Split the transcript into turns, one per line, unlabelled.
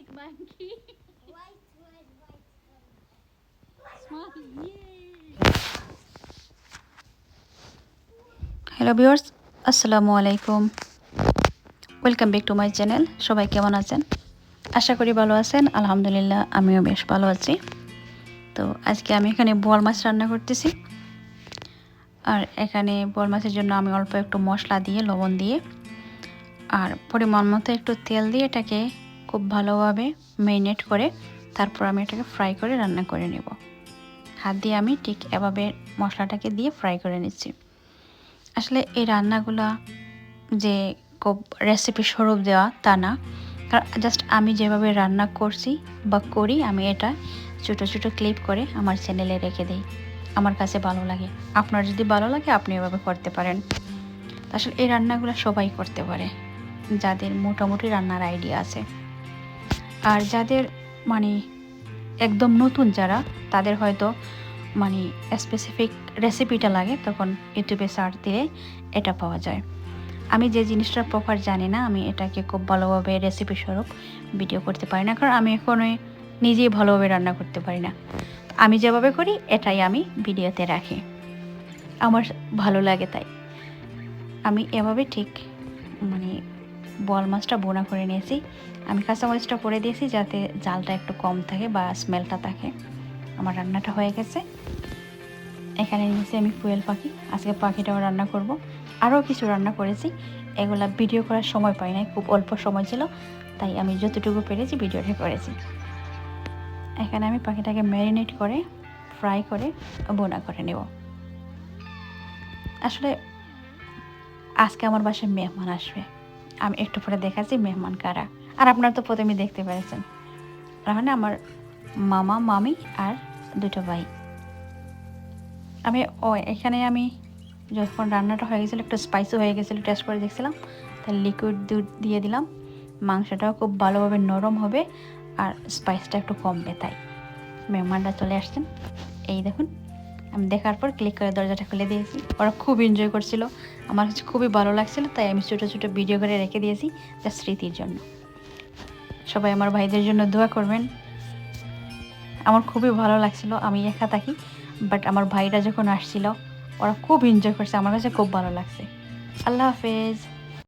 big monkey.
White, white, white.
Yay.
Hello viewers আসসালামু আলাইকুম welcome back to my channel সবাই কেমন আছেন আশা করি ভালো আছেন আলহামদুলিল্লাহ আমিও বেশ ভালো আছি তো আজকে আমি এখানে বোয়াল মাছ রান্না করতেছি আর এখানে বোয়াল মাছের জন্য আমি অল্প একটু মশলা দিয়ে লবণ দিয়ে আর পরিমাণ মতো একটু তেল দিয়ে এটাকে খুব ভালোভাবে মেরিনেট করে তারপর আমি এটাকে ফ্রাই করে রান্না করে নেব। হাত দিয়ে আমি ঠিক এভাবে মশলাটাকে দিয়ে ফ্রাই করে নিচ্ছি। আসলে এই রান্নাগুলো যে খুব রেসিপি স্বরূপ দেওয়া তা না। কারণ জাস্ট আমি যেভাবে রান্না করছি বা করি, আমি এটা ছোটো ছোটো ক্লিপ করে আমার চ্যানেলে রেখে দিই। আমার কাছে ভালো লাগে। আপনার যদি ভালো লাগে, আপনি এভাবে করতে পারেন। আসলে এই রান্নাগুলো সবাই করতে পারে। যাদের মোটামুটি রান্নার আইডিয়া আছে। আর যাদের মানে একদম নতুন যারা, তাদের হয়তো মানে স্পেসিফিক রেসিপিটা লাগে, তখন ইউটিউবে সার্চ দিলে এটা পাওয়া যায়। আমি যে জিনিসটা প্রপার জানি না, আমি এটাকে খুব ভালোভাবে রেসিপি স্বরূপ ভিডিও করতে পারি না, কারণ আমি এখনই নিজেই ভালোভাবে রান্না করতে পারি না। আমি যেভাবে করি, এটাই আমি ভিডিওতে রাখি। আমার ভালো লাগে তাই। আমি এভাবে ঠিক মানে বল মাছটা বোনা করে নিয়েছি। আমি কাঁচামরিচটা পরে দিয়েছি যাতে জালটা একটু কম থাকে বা স্মেলটা থাকে। আমার রান্নাটা হয়ে গেছে। এখানে নিয়েছি আমি কুয়েল পাখি। আজকে পাখিটাও রান্না করব। আরও কিছু রান্না করেছি। এগুলা ভিডিও করার সময় পাই নাই, খুব অল্প সময় ছিল। তাই আমি যতটুকু পেরেছি ভিডিওটা করেছি। এখানে আমি পাখিটাকে ম্যারিনেট করে ফ্রাই করে, বোনা করে নেব। আসলে আজকে আমার বাসায় মেহমান আসবে। আমি একটু পরে দেখাচ্ছি মেহমান কারা। আর আপনারা তো প্রথমেই দেখতে পেরেছেন। তাহলে আমার মামা, মামি আর দুটো ভাই। আমি ও, এখানে আমি যখন রান্নাটা হয়ে গেছিল, একটু স্পাইসি হয়ে গেছিল টেস্ট করে দেখছিলাম তাহলে লিকুইড দুধ দিয়ে দিলাম। মাংসটাও খুব ভালোভাবে নরম হবে আর স্পাইসটা একটু কমবে তাই। মেহমানরা চলে আসছেন। এই দেখুন। আমি দেখার পর ক্লিক করে দরজাটা খুলে দিয়েছি। ওরা খুব এনজয় করছিল। আমার কাছে খুবই ভালো লাগছিল, তাই আমি ছোটো ছোটো ভিডিও করে রেখে দিয়েছি যা স্মৃতির জন্য। সবাই আমার ভাইদের জন্য দোয়া করবেন। আমার খুবই ভালো লাগছিল, আমি একা থাকি বাট আমার ভাইরা যখন আসছিল, ওরা খুব এনজয় করছে, আমার কাছে খুব ভালো লাগছে। আল্লাহ হাফেজ।